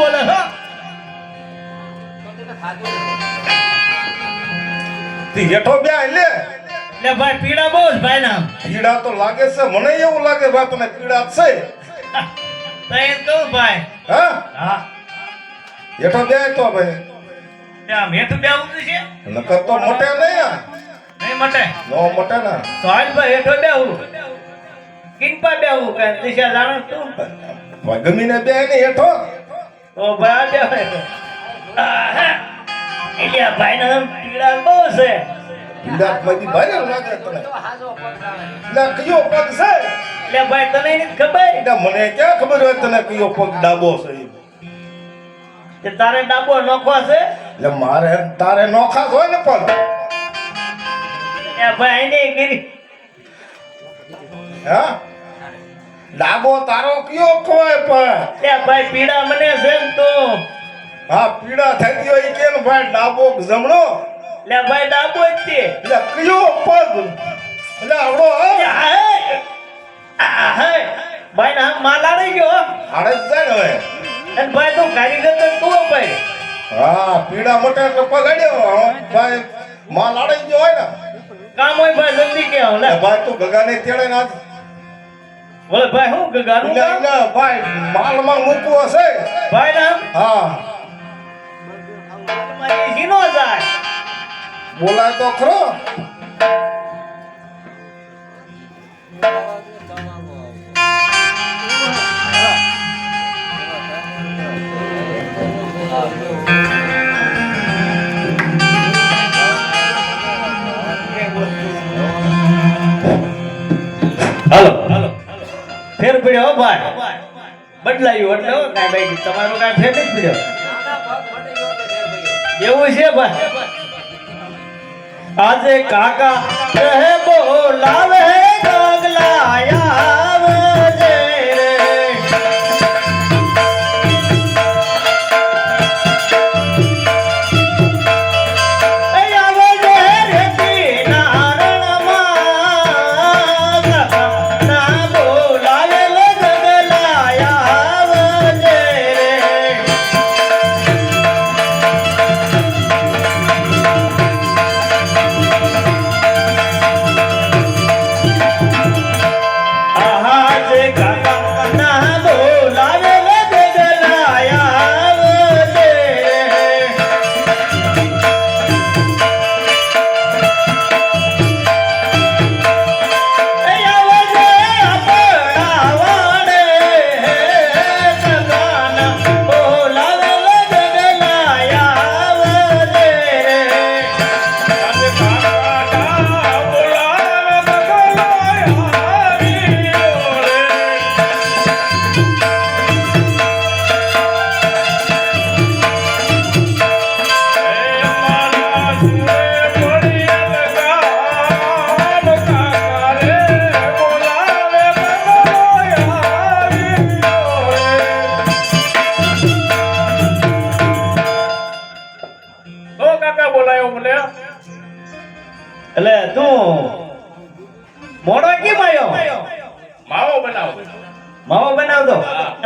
બોલે હા? તી હેઠો બે લે. લે ભાઈ પીડા બોલ ભાઈ નામ. પીડા તો લાગે છે મને એવું લાગે ભાઈ તને પીડા છે. તઈ તો ભાઈ. હા? હા. હેઠો બે તો ભાઈ. ત્યાં હેઠો બે ઉતરી છે? નકર તો મોટે નહીં. નહીં મોટે? નો મોટે ના. તો ભાઈ હેઠો બેવું બે બેવું કે દિશા જાણો તું? ગમીને બે ને હેઠો. તો ભાઈ. એટલે આ ભાઈ ના પીડા બહુ છે. પીડા ભાઈ ભાઈ ને લાગે તને લા કયો પગ છે? એટલે ભાઈ તને નથી ખબર? એટલે મને ક્યાં ખબર હોય તને કયો પગ ડાબો છે? કે તારે ડાબો નોખો છે? એટલે મારે તારે નોખા હોય ને પગ. એ ભાઈ ને ગીરી હા? ડાબો તારો કયો ખોય પણ? એ ભાઈ પીડા મને છે ને તો. હા પીડા થતી હોય કેમ ભાઈ? ડાબો જમણો? લે ભાઈ ડાબો જ તે. લે કયો પગ? લે આવડો. ભાઈ ના માલા નહીં ગયો હાડે જાય હવે. અને ભાઈ તું કારીગર તો તું ભાઈ. હા પીડા મોટા એટલે પગાડ્યો ભાઈ માલ આડી ગયો હોય ને. કામ હોય ભાઈ જલ્દી કે લે. ભાઈ તું ગગાને તેડે ના બોલે ભાઈ હું ગગાનું કામ? એને ભાઈ માલમાં મૂકવો હશે. ભાઈ નામ? હા. તમારી સીનો જાય. બોલાય તો ખરો. ભાઈ બદલાયું એટલે કાંઈ ભાઈ તમારો કાંઈ ફેર નથી પડ્યો એવું છે ભાઈ. આજે કાકા કહે બોલાવે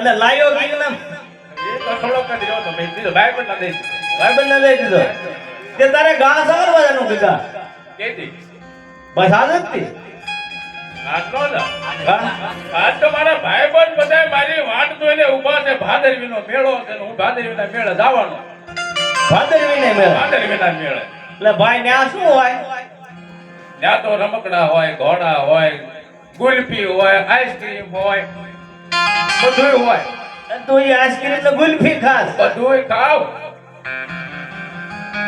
એટલે લાયો કે ને એ તો થોડો કરી દીધો તો મેં દીધો બાય પણ ના દઈ પણ ના દઈ દીધો. તે તારે ઘા સવારવાનું કીધા. કેતી બસ આ જ હતી આટલો જ. આજ તો મારા ભાઈ બંધ બધા મારી વાટ જોઈને ઊભા છે ભાદરવીનો મેળો છે ને હું ભાદરવીના મેળે જવાનો. ભાદરવીને મેળા. ભાદરવીના મેળે. એટલે ભાઈ ત્યાં શું હોય? ત્યાં તો રમકડા હોય ઘોડા હોય ગુલપી હોય આઈસ્ક્રીમ હોય. બધું હોય. તો એ આઈસ્ક્રીમ ને ગુલ્ફી ખાસ. બધું ખાવ.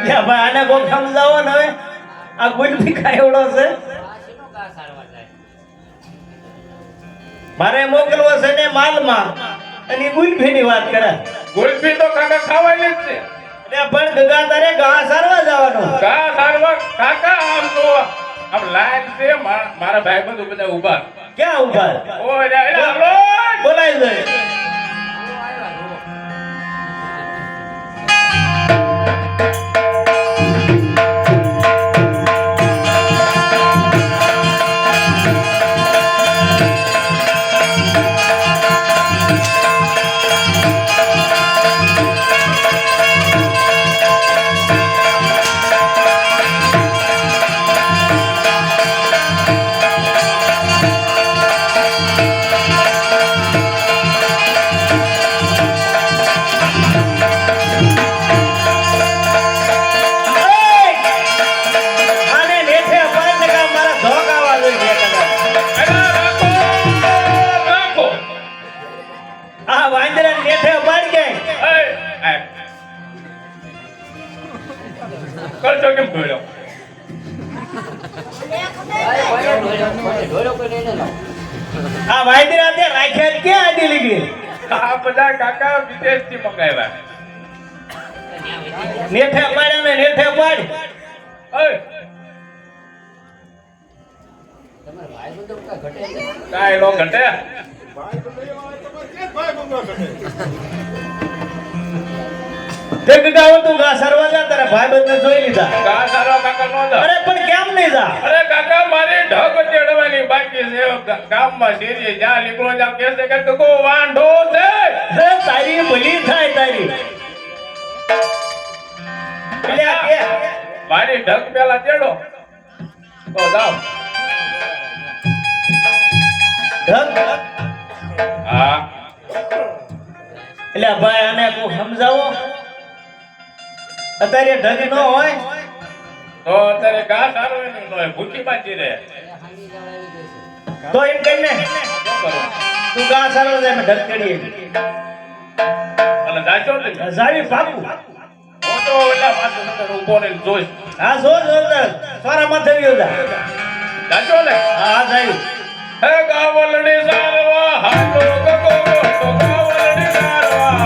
લે ભાઈ આને કોક સમજાવો ને હવે. આ ગુલ્ફી ખાયવડો છે. મારે મોકલવો છે ને માલમાં. અને ગુલ્ફી ની વાત કરે. ગુલ્ફી તો કાકા ખાવાની જ છે. એટલે પણ ગગા તારે સારવા જવાનું. કા સારવા કાકા આમ તો આમ લાઈન છે. મારા ભાઈ બધું બધા ઊભા. ક્યાં ઊભા બોલાય રે તે ગગાવો તું ગા સરવા જા તારા ભાઈબંધને જોઈ લીધા. કા સારો કાકા નો જા. અરે પણ કેમ નહીં જા? અરે કાકા મારી ઢગ ચડવાની બાકી છે. ગામમાં શેરીએ જ્યાં નીકળો ત્યાં કહે છે કે કો વાંઢો છે. અરે તારી ભલી થાય તારી. મારી ઢગ પેલા ચડો. તો જાઓ. હા. એટલે ભાઈ આને તું સમજાવો. અત્યારે ઢગી ન હોય. તો અત્યારે ઘા સારો એનું હોય ભૂખી બાજી રહે. તો એમ કહીને તું ગા સારો છે મેં ઢગકડી અને જાચો ને. જાવી પાકું હું માથે અંદર જોઈશ. હા જો જો સારા માથે ગયો જાચો ને. હા હા જાવી. હે ગાવલડી સારવા હાલો ગગો ગોટો ગાવલડી સારવા.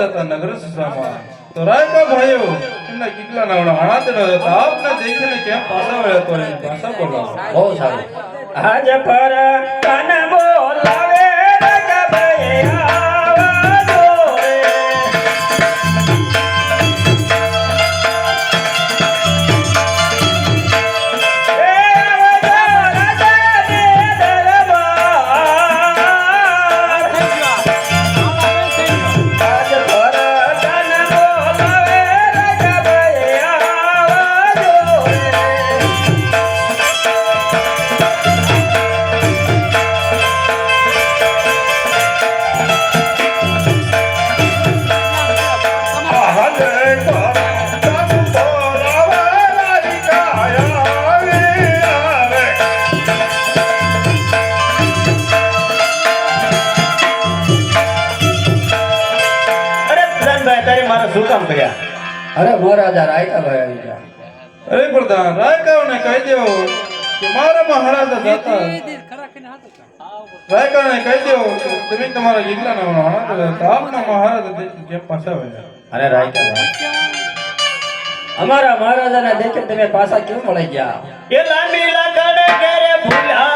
જતા તો ભાઈઓ, એમના કેટલા નાવડા હણાતેડા હતા આપને દેખીને કેમ પાછા બહુ સારું. આજ પર કન રાયકાઓને કહી દેવો કે મારા મહારાજા જતા રાયકાને કહી દેવો કે તમે તમારા નાવડા હણાતેડા હતા. આપના મહારાજા દેખીને કેમ પાછા વળ્યા અરે રાયકા અમારા મહારાજાના દેખે તમે પાછા કેમ મળી ગયા? એ લાંબી લાકડે ઘેરે ભૂલા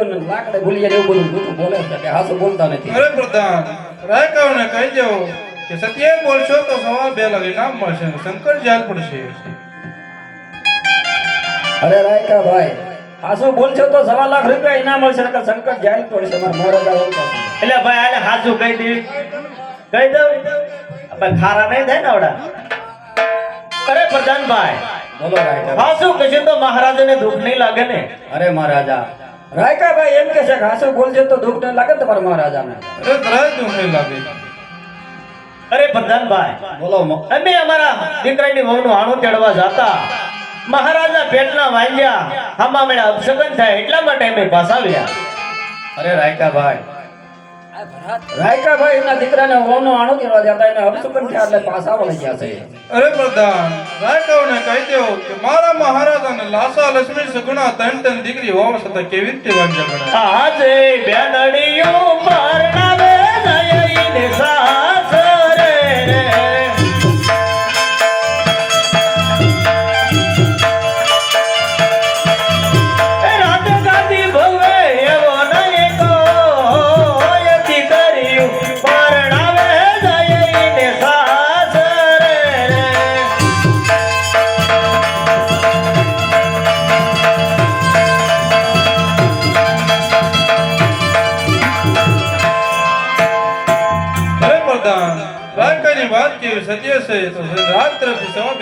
છે ને લાકડે ભૂલી જાય ને એવું બધું જૂઠું બોલે છે કે હાસુ બોલતા નથી. અરે પ્રધાન રાયકાઓને કહી દેવો કે સત્ય બોલશો તો સવા બે લાગે નામ મળશે શંકર જાલ પડશે અરે રાયકા ભાઈ હાસુ બોલશો તો સવા લાખ રૂપિયા ઇનામ મળશે નકર શંકર જાય પડશે મારા મહારાજા એમ એટલે ભાઈ આને હાચું કહી દે. કહી દઉં? ભાઈ ખારા નહીં થાય ને આવડા? અરે પ્રધાનભાઈ બોલો રાયકા હાચું કહેશે તો મહારાજાને દુઃખ નહીં લાગે ને? અરે મહારાજા રાયકા ભાઈ એમ કે છે કે હાસુ બોલશે તો દુઃખ નહીં લાગે ને તમારા મહારાજાને. અરે જરાય દુઃખ નહીં લાગે. અરે પ્રધાનભાઈ બોલો અમે અમારા દીકરાની વહુનું આણું તેડવા જતા. મહારાજા પેટના વાંજ્યા હામા મેળા અપશગન થાય એટલા માટે અમે પાછાવ્યા અરે રાયકા ભાઈ રાયકા ભાઈ એના દીકરાને વહુનો આણો કરવા જતા એને અપશુકન થયા એટલે પાછા વળી ગયા છે. અરે પ્રધાન રાયકાઓને કહી દેવો કે મારા મહારાજાને લાસા લક્ષ્મી સગુણા ત્રણ ત્રણ દીકરી હોવા છતાં કેવી રીતે વાંચા પરણાવે.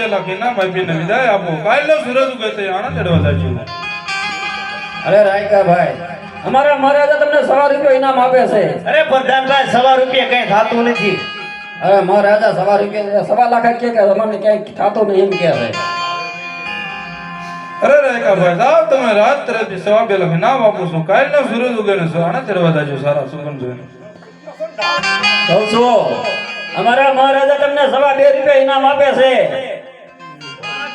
તરફથી સવા બે લાખ ઇનામ આપીને વિદાય આપો કાલનો સૂરજ ઉગે તે આણંદ ચડવા જાય અરે રાયકા ભાઈ અમારા મહારાજા તમને સવા રૂપિયા ઇનામ આપે છે. અરે પ્રધાનભાઈ સવા રૂપિયા કઈ થતું નથી. અરે મહારાજા સવા રૂપિયા સવા લાખ કે કે અમને ક્યાંય થતું નહીં એમ કે છે. અરે રેખા ભાઈ સાહેબ તમે રાત તરફથી સવા બે લાખ. ઇનામ આપો છો કાલનો સૂરજ ઉગે ને સોના ચડવા દાજો સારા સુગમ જોઈને. કહું છું અમારા મહારાજા તમને સવા બે રૂપિયા ઇનામ આપે છે.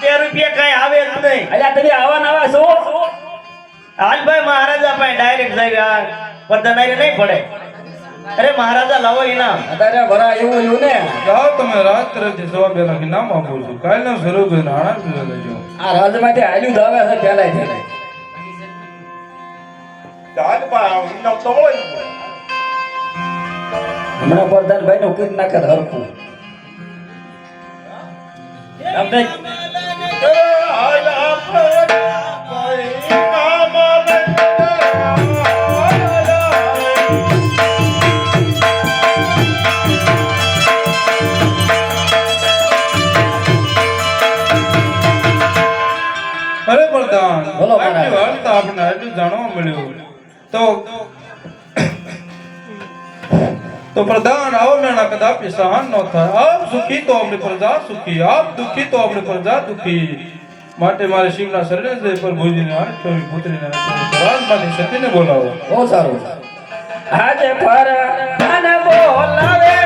બે રૂપિયા કઈ આવે જ નહીં. અલ્યા તમે આવા નવા છો? હાલભાઈ મહારાજા પાસે ડાયરેક્ટ જાય પ્રધાનારી નહીં પડે. અરે મહારાજા લાવો ઇનામ. અત્યારે ભરા એવું એવું ને. જાઓ તમે રાત તરફથી જવાબ એના ઇનામ આપો છો. કાલનો સૂરજ ઉગે ને આણંદ લેજો. આ રાજમાંથી હાલ્યું આલ્યું દાવે છે પહેલાથી ચાલ પણ ઇનામ તો હોય હમણાં પ્રધાનભાઈ નું કીટ નાખે હરખું. અરે પ્રધાન બોલો. આટલી વાર્તા આપણને આટલું જાણવા મળ્યું તો તો પ્રધાન કદાપી સહન ન થાય આપ સુખી તો અમને પ્રજા સુખી આપ દુખી તો અમને પ્રજા દુખી માટે મારે શિવના શરણે જઈ પર ભુજીને આઠ છોરી પુત્રીને રાજમાની સતીને બોલાવો બહુ સારું આજે પર બોલાવે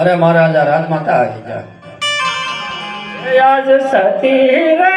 અરે મહારાજા રાજમાતા આવી જા. સતી રે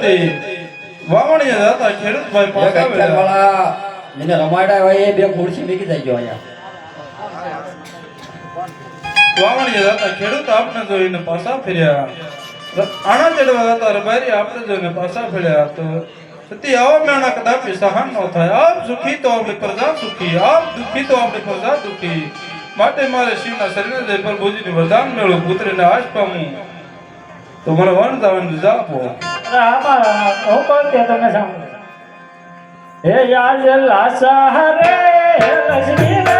સરસ્વતી વાવણીયા હતા ખેડૂતભાઈ આવ્યા. વાળા મને રમાડા હોય એ બે ખુરશી મૂકી દેજો અહીંયા. વાવણીયા હતા ખેડૂત આપને જોઈને પાછા ફેર્યા. આણા ચડવા હતા રબારી આપણે જોઈને પાછા ફેર્યા. તો સતી આવો મેણા કદાપી સહન ન થાય. આપ સુખી તો આપણી પ્રજા સુખી. આપ દુખી તો આપણી પ્રજા દુખી. માટે મારે શિવના શરીરને જય પ્રભુજીનું વરદાન મેળવું પુત્રને આશ પામું. તો મને વન જવાનું રજા આપો હે યાર લાસા હરે લક્ષ્મી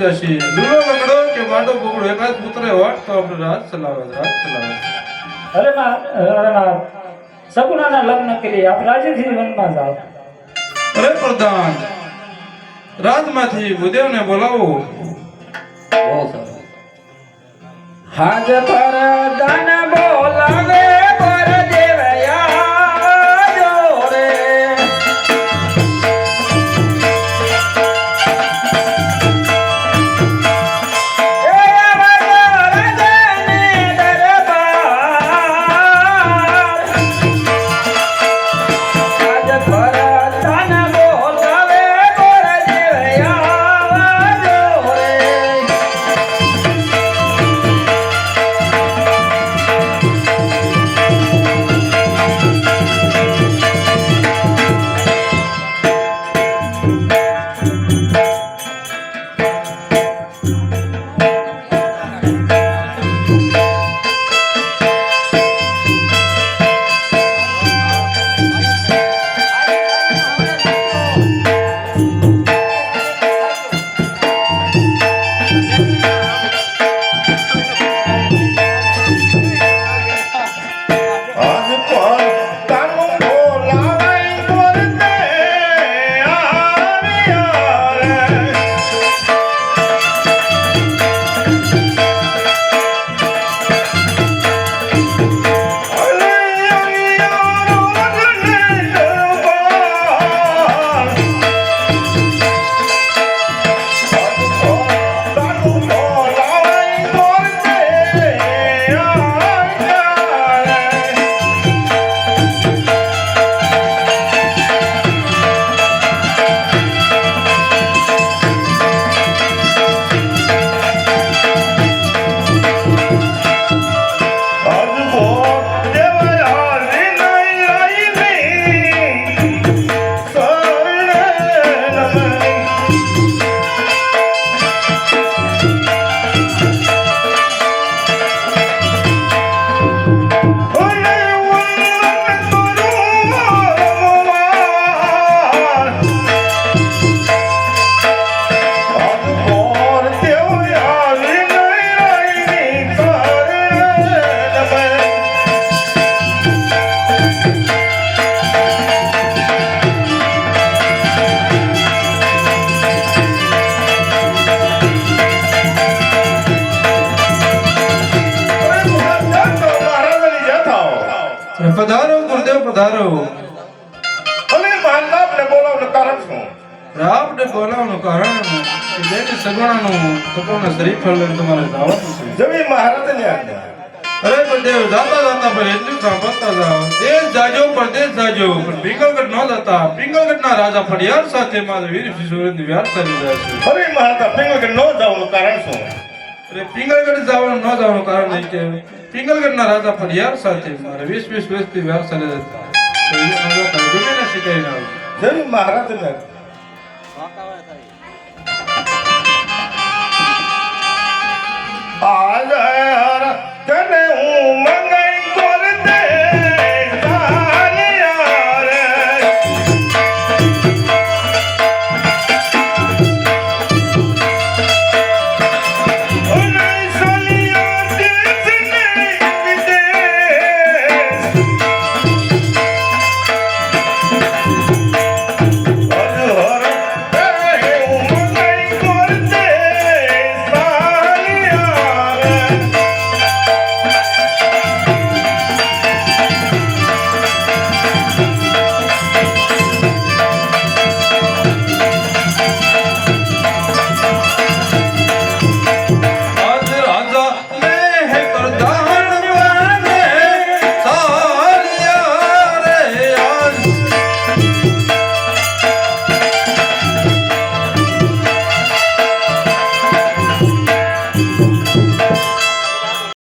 જશે લૂલો લંગડો કે માડો બગડો એકાદ પુત્રે હોટ તો આપણે રાત ચલાવે રાત ચલાવે અરે ના અરે ના સગુણાના લગ્ન કરી આપ રાજ્યથી વનમાં જાઓ. અરે પ્રધાન રાજમાંથી ભૂદેવને બોલાવો. હાજર પર ધન ગુરુદેવ પધારો ભલે માલનાથને બોલાવનું કારણ શું? રાવને બોલાવનું કારણ જેને સગવણાનું સગવણના શરીફ ફળને તમારે જવાનું છે જમી મહારાજને આજ્ઞા. અરે બળદેવ જાતા જાતા પર એટલું સાંભળતા જાઓ. દેશ જાજો પરદેશ જાજો પણ પિંગલગઢ ન જતા. પિંગલગઢ ના રાજા ફળિયાર સાથે મારા વીર શિશુરેન્દ્ર વ્યાર કરી રહ્યા છે. અરે મહારાજા પિંગલગઢ ન જવાનું કારણ શું? અરે પિંગલગઢ જવાનું ન જવાનું કારણ નહીં કે પિંગલગઢના રાજા ફળિયાર સાથે મારે વીસ વીસ વર્ષથી વ્યાર ચાલે રહ્યા હતા તો એ મારો ગમીને શીખાઈને આવ્યું જમી આજ તને હું મન